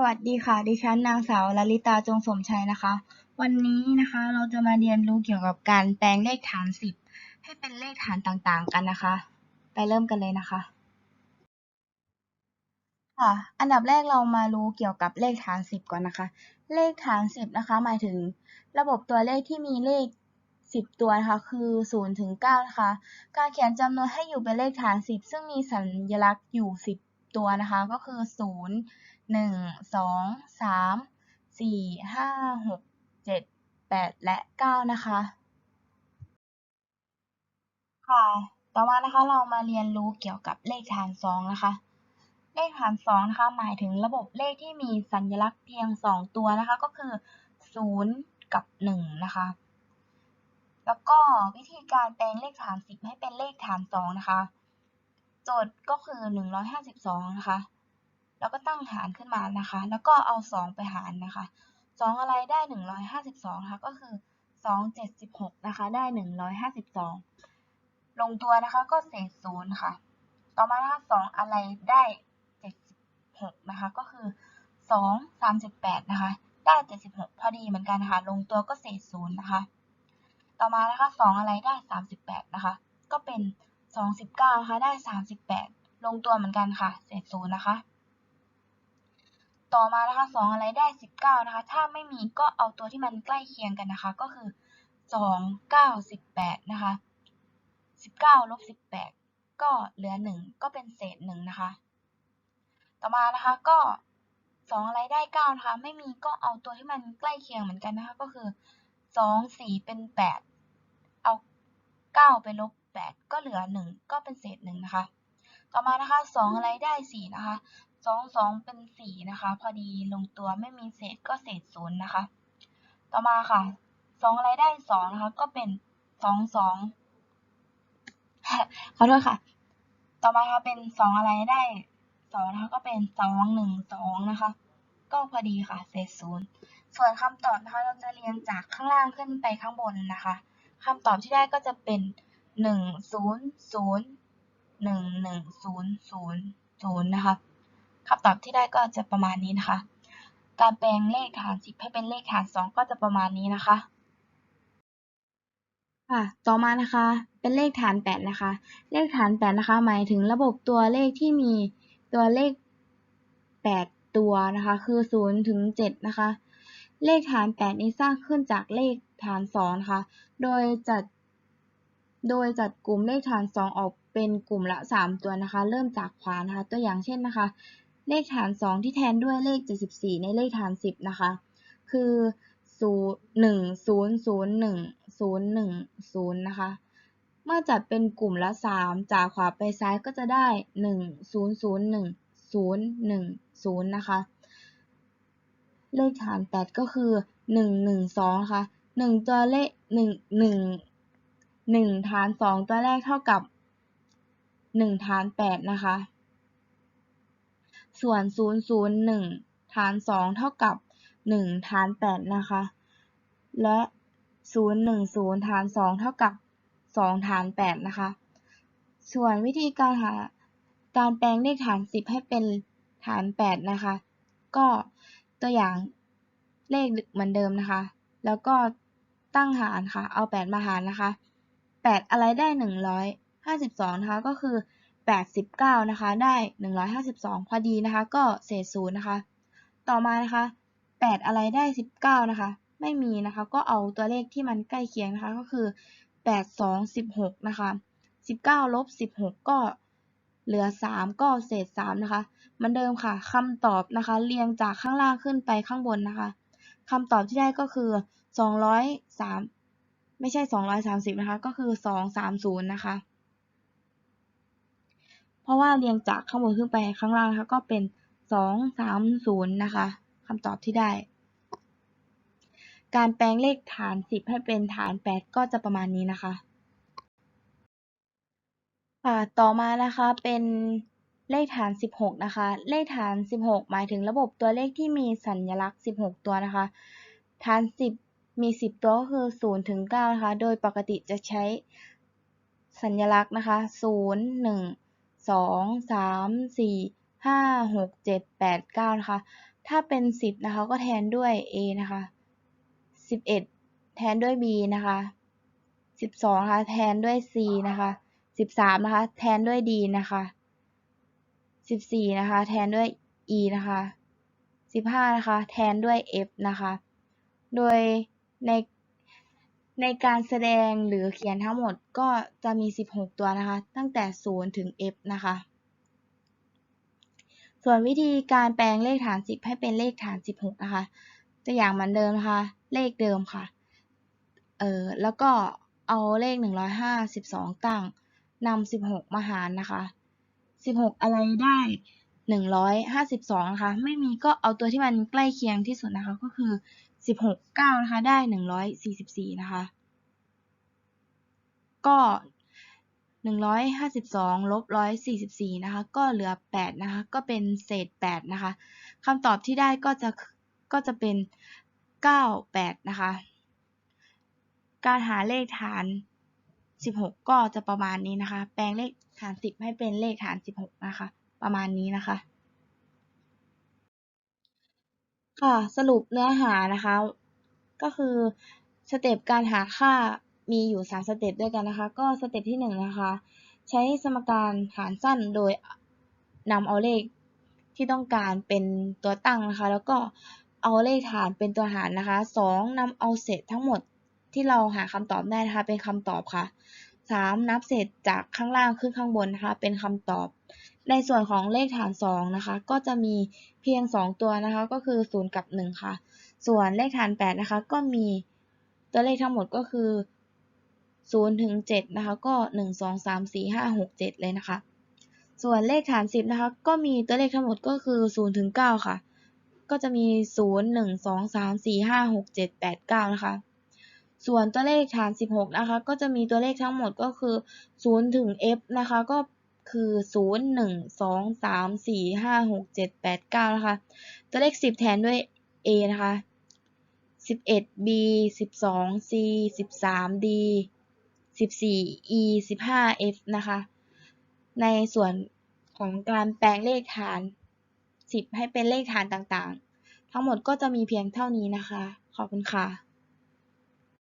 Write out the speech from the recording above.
สวัสดีค่ะ ดิฉันนางสาวลลิตาจงสมชัยนะคะ วันนี้นะคะเราจะมาเรียนรู้เกี่ยวกับการแปลงเลขฐานสิบให้เป็นเลขฐานต่างๆ กันนะคะ ไปเริ่มกันเลยนะคะ ค่ะ อันดับแรกเรามารู้เกี่ยวกับเลขฐานสิบก่อนนะคะ เลขฐานสิบนะคะ หมายถึงระบบตัวเลขที่มีเลขสิบตัวนะคะคือศูนย์ถึงเก้านะคะ การเขียนจำนวนให้อยู่เป็นเลขฐานสิบซึ่งมีสัญลักษณ์อยู่สิบ ตัวนะคะก็คือศูนย์หนึ่งสองสามสี่ห้าหกเจ็ดและเก้านะคะ ค่ะ ต่อมานะคะเรามาเรียนรู้เกี่ยวกับเลขฐานสองนะคะ เลขฐานสองนะคะหมายถึงระบบเลขที่มีสัญลักษณ์เพียงสองตัวนะคะก็คือศูนย์กับหนึ่งนะคะ แล้วก็วิธีการแปลงเลขฐานสิบให้เป็นเลขฐานสองนะคะ จทย์ก็คือหนึ่งร้อยห้าสิบสองนะคะ แล้วก็ตั้งหารขึ้นมานะคะ แล้วก็เอาสองไปหารนะคะสองอะไรได้หนึ่งร้อยห้าสิบสองนะคะ ก็คือสองเจ็ดสิบหกนะคะ ได้หนึ่งร้อยห้าสิบสองลงตัวนะคะ ก็เศษศูนย์ค่ะ ต่อมานะคะสองอะไรได้เจ็ดสิบหกนะคะ ก็คือสองสามสิบแปดนะคะ ได้เจ็ดสิบหกพอดีเหมือนกันค่ะ ลงตัวก็เศษศูนย์นะคะ ต่อมานะคะสองอะไรได้สามสิบแปดนะคะ ก็เป็น สองสิบเก้านะคะได้สามสิบแปดลงตัวเหมือนกันค่ะ เศษศูนย์นะคะ ต่อมานะคะสองอะไรได้สิบเก้านะคะ ถ้าไม่มีก็เอาตัวที่มันใกล้เคียงกันนะคะ ก็คือสองเก้าสิบแปดนะคะสิบเก้าลบสิบแปดก็เหลือหนึ่งก็เป็นเศษหนึ่งนะคะ ต่อมานะคะก็สองอะไรได้เก้านะคะ ไม่มีก็เอาตัวที่มันใกล้เคียงเหมือนกันนะคะ ก็คือสองสี่เป็นแปดเอาเก้าไปลบ ก็เหลือหนึ่งก็เป็นเศษหนึ่งนะคะต่อมานะคะสองอะไรได้สี่นะคะสองสองเป็นสี่นะคะ พอดีลงตัวไม่มีเศษก็เศษศูนย์นะคะ ต่อมาค่ะสองอะไรได้สองนะคะ ก็เป็นสองสองขอโทษค่ะ ต่อมาค่ะเป็นสองอะไรได้สองนะคะ ก็เป็นสองหนึ่งสองนะคะ ก็พอดีค่ะ เศษศูนย์ส่วนคำตอบนะคะ เราจะเรียงจากข้างล่างขึ้นไปข้างบนนะคะคำตอบที่ได้ก็จะเป็น หนึ่งศูนย์ศูนย์หนึ่งหนึ่งศูนย์ศูนย์ศูนย์นะคะคำตอบที่ได้ก็จะประมาณนี้นะคะ การแปลงเลขฐานสิบให้เป็นเลขฐานสองก็จะประมาณนี้นะคะค่ะ ต่อมานะคะ เป็นเลขฐานแปดนะคะ เลขฐานแปดนะคะ หมายถึงระบบตัวเลขที่มีตัวเลขแปดตัวนะคะ คือศูนย์ถึงเจ็ดนะคะ เลขฐานแปดนี้สร้างขึ้นจากเลขฐานสองนะคะ โดยจัด โดยจัดกลุ่มเลขฐานสองออกเป็นกลุ่มละสามตัวนะคะ เริ่มจากขวานะคะ ตัวอย่างเช่นนะคะ เลขฐานสองที่แทนด้วยเลขเจ็ดสิบสี่ในเลขฐานสิบนะคะ คือศูนย์หนึ่งศูนย์ศูนย์หนึ่งศูนย์หนึ่งศูนย์นะคะ เมื่อจัดเป็นกลุ่มละสามจากขวาไปซ้ายก็จะได้หนึ่งศูนย์ศูนย์หนึ่งศูนย์หนึ่งศูนย์นะคะ เลขฐานแปดก็คือหนึ่งหนึ่งสองนะคะหนึ่งตัวเลขหนึ่ งหนึ่งฐานสองตัวแรกเท่ากับหนึ่งฐานแปดนะคะ ส่วนศูนย์ศูนย์หนึ่งฐานสองเท่ากับหนึ่งฐานแปดนะคะ และศูนย์หนึ่งศูนย์ฐานสองเท่ากับสองฐานแปดนะคะ ส่วนวิธีการหาการแปลงเลขฐานสิบให้เป็นฐานแปดนะคะ ก็ตัวอย่างเลขเหมือนเดิมนะคะ แล้วก็ตั้งหารค่ะ เอาแปดมาหารนะคะ แปดอะไรได้หนึ่งร้อยห้าสิบสองนะคะก็คือแปดสิบเก้านะคะได้หนึ่งร้อยห้าสิบสองพอดีนะคะ ก็เศษศูนย์นะคะ ต่อมานะคะแปดอะไรได้สิบเก้านะคะ ไม่มีนะคะก็เอาตัวเลขที่มันใกล้เคียงนะคะก็คือแปดสองสิบหกนะคะสิบเก้าลบสิบหกก็เหลือสามก็เศษสามนะคะ เหมือนเดิมค่ะคำตอบนะคะ เรียงจากข้างล่างขึ้นไปข้างบนนะคะคำตอบที่ได้ก็คือสองร้อยสาม ไม่ใช่สองร้อยสามสิบนะคะ ก็คือสองสามศูนย์นะคะ เพราะว่าเรียงจากข้างบนขึ้นไปข้างล่างนะคะก็เป็นสองสามศูนย์นะคะคำตอบที่ได้ การแปลงเลขฐานสิบให้เป็นฐานแปดก็จะประมาณนี้นะคะค่ะต่อมานะคะเป็นเลขฐาน 16 นะคะ เลขฐาน 16 หมายถึงระบบตัวเลขที่มีสัญลักษณ์ 16 ตัวนะคะ ฐาน 10 มี 10 ตัวก็คือ 0 ถึง 9 นะคะ โดยปกติจะใช้สัญลักษณ์นะคะ 0 1 2 3 4 5 6 7 8 9 นะคะ ถ้าเป็น 10 นะคะ ก็แทนด้วย a นะคะ 11 แทนด้วย b นะคะ 12 นะคะ แทนด้วย c นะคะ 13 นะคะ แทนด้วย d นะคะ 14 นะคะ แทนด้วย e นะคะ 15 นะคะ แทนด้วย f นะคะ โดย ในในการแสดงหรือเขียนทั้งหมดก็จะมี 16 ตัวนะคะ ตั้งแต่ 0 ถึง f นะคะ ส่วนวิธีการแปลงเลขฐาน 10 ให้เป็นเลขฐาน 16 นะคะตัวอย่างเหมือนเดิมนะคะ เลขเดิมค่ะ เออแล้วก็เอาเลข 152 ตั้งนำ16 มาหารนะคะ 16 อะไรได้ 152 นะคะ ไม่มีก็เอาตัวที่มันใกล้เคียงที่สุดนะคะ ก็คือ 16 9นะคะได้144นะคะก็152ลบ144นะคะก็เหลือ8นะคะก็เป็นเศษ8นะคะคำตอบที่ได้ก็จะก็จะเป็น98นะคะการหาเลขฐาน 16 ก็จะประมาณนี้นะคะ แปลงเลขฐาน 10 ให้เป็นเลขฐาน 16 นะคะ ประมาณนี้นะคะ ค่ะ สรุปเนื้อหานะคะ ก็คือสเต็ปการหาค่ามีอยู่ 3 สเต็ปด้วยกันนะคะ ก็สเต็ปที่ 1 นะคะ ใช้สมการหารสั้นโดยนำเอาเลขที่ต้องการเป็นตัวตั้งนะคะ แล้วก็เอาเลขฐานเป็นตัวหารนะคะ 2. นำเอาเศษทั้งหมดที่เราหาคำตอบได้นะคะ เป็นคำตอบค่ะ 3. นับเศษจากข้างล่างขึ้นข้างบนนะคะ เป็นคำตอบ ในส่วนของเลขฐาน2นะคะ ก็จะมีเพียง 2 ตัวนะคะ ก็คือ 0 กับ 1 ค่ะ ส่วนเลขฐาน8นะคะ ก็มีตัวเลขทั้งหมดก็คือ0ถึง7นะคะ ก็ 1 2 3 4 5 6 7 เลยนะคะ ส่วนเลขฐาน 10 นะคะ ก็มีตัวเลขทั้งหมดก็คือ0ถึง9ค่ะ ก็จะมี 0 1 2 3 4 5 6 7 8 9 นะคะ ส่วนตัวเลขฐาน 16 นะคะ ก็จะมีตัวเลขทั้งหมดก็คือ0ถึง f นะคะ ก็ คือ0 1 2 3 4 5 6 7 8 9นะคะ ตัวเลข10แทนด้วย a นะคะ11 b 12 c 13 d 14 e 15 f นะคะ ในส่วนของการแปลงเลขฐาน10ให้เป็นเลขฐานต่างๆ ทั้งหมดก็จะมีเพียงเท่านี้นะคะ ขอบคุณค่ะ